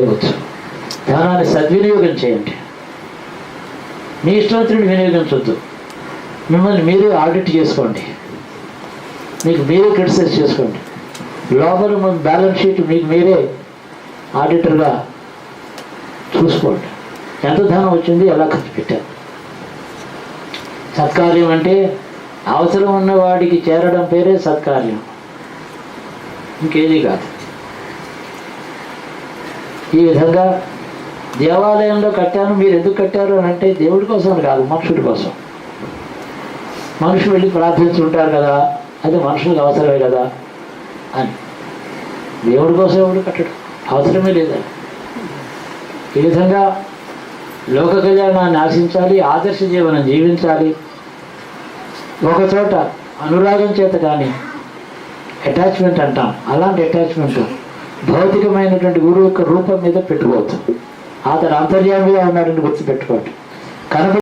చేయవచ్చు. ధనాన్ని సద్వినియోగం చేయండి. మీ ఇష్టవంతుడిని వినియోగించవద్దు మిమ్మల్ని మీరే ఆడిట్ చేసుకోండి. మీకు మీరే క్రిటిసైజ్ చేసుకోండి. లోపల మన బ్యాలెన్స్ షీట్ మీకు మీరే ఆడిటర్గా చూసుకోండి. ఎంత ధనం వచ్చింది ఎలా ఖర్చు పెట్టారు? సత్కార్యం అంటే అవసరం ఉన్న వాడికి చేరడం పేరే సత్కార్యం. ఇంకేది కాదు. ఈ విధంగా దేవాలయంలో కట్టాను మీరు ఎందుకు కట్టారు అని అంటే దేవుడి కోసం కాదు మనుషుడి కోసం. మనుషులు వెళ్ళి ప్రార్థించుంటారు కదా అది మనుషులకు అవసరమే కదా అని. దేవుడి కోసం ఎవడు కట్టడం అవసరమే లేదని ఈ విధంగా లోక కళ్యాణాన్ని ఆశించాలి ఆదర్శ జీవనం జీవించాలి. ఒకచోట అనురాగం చేత కానీ అటాచ్మెంట్ అంటాం అలాంటి అటాచ్మెంట్ భౌతికమైనటువంటి గురువు యొక్క రూపం మీద పెట్టుకోవచ్చు అతను అంతర్యామిగా ఉన్నాడని గుర్తుపెట్టుకోండి. కనప